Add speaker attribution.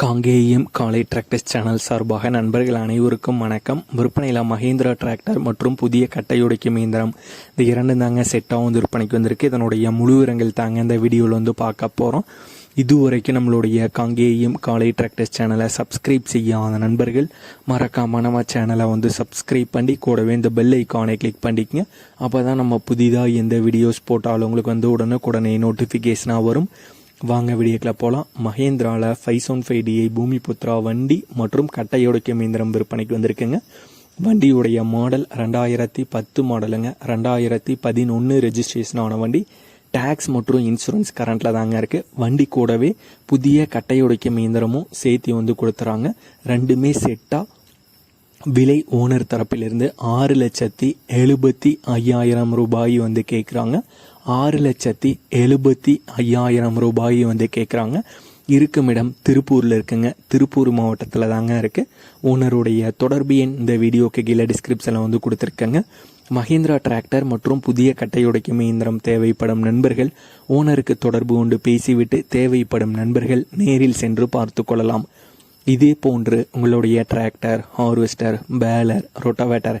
Speaker 1: காங்கேயம் காலை tractors channel சார்பாக நண்பர்கள் அனைவருக்கும் வணக்கம். விற்பனையில் மஹேந்திரா டிராக்டர் மற்றும் புதிய கட்டையுடைக்கும் இயந்திரம் இந்த இரண்டு தாங்க செட்டாகவும் வந்து விற்பனைக்கு வந்திருக்கு. இதனுடைய முழு விவரங்கள் தாங்க இந்த வீடியோவில் வந்து பார்க்க போகிறோம் இதுவரைக்கும் நம்மளுடைய காங்கேயம் காலை டிராக்டர்ஸ் சேனலை சப்ஸ்கிரைப் செய்யாத நண்பர்கள் மறக்காம நம்ம சேனலை வந்து சப்ஸ்கிரைப் பண்ணி கூடவே இந்த பெல் ஐக்கானை கிளிக் பண்ணிக்கங்க. அப்போ தான் நம்ம புதிதாக எந்த வீடியோஸ் போட்டாலும் உங்களுக்கு வந்து உடனுக்குடனே நோட்டிஃபிகேஷனாக வரும். வாங்க வீடியோக்கில் போகலாம் மகேந்திராவில் five seven five DI Bhoomi Putra வண்டி மற்றும் கட்டையோடைக்கு இயந்திரம் விற்பனைக்கு வந்திருக்குங்க. வண்டியுடைய மாடல் ரெண்டாயிரத்தி பத்து மாடலுங்க ரெண்டாயிரத்தி பதினொன்று ரெஜிஸ்ட்ரேஷன் ஆன வண்டி. டேக்ஸ் மற்றும் இன்சூரன்ஸ் கரண்ட்டில் தாங்க இருக்குது வண்டி கூடவே புதிய கட்டையுடைக்கும் இயந்திரமும் சேர்த்து வந்து கொடுத்துறாங்க. ரெண்டுமே செட்டாக விலை ஓனர் தரப்பிலிருந்து ஆறு லட்சத்தி எழுபத்தி ஐயாயிரம் ரூபாய் வந்து கேட்குறாங்க ஆறு லட்சத்தி எழுபத்தி ஐயாயிரம் ரூபாய் வந்து கேட்குறாங்க இருக்கும் இடம் திருப்பூரில் இருக்குங்க. திருப்பூர் மாவட்டத்தில் தாங்க இருக்குது ஓனருடைய தொடர்பு எண் இந்த வீடியோக்கு கீழே டிஸ்கிரிப்ஷனில் வந்து கொடுத்துருக்கேங்க. மஹேந்திரா டிராக்டர் மற்றும் புதிய கட்டையுடைக்கும் இயந்திரம் தேவைப்படும் நண்பர்கள் ஓனருக்கு தொடர்பு கொண்டு பேசிவிட்டு தேவைப்படும் நண்பர்கள் நேரில் சென்று பார்த்து கொள்ளலாம். இதே போன்று உங்களுடைய டிராக்டர் ஹார்வெஸ்டர் பேலர் ரொட்டவேட்டர்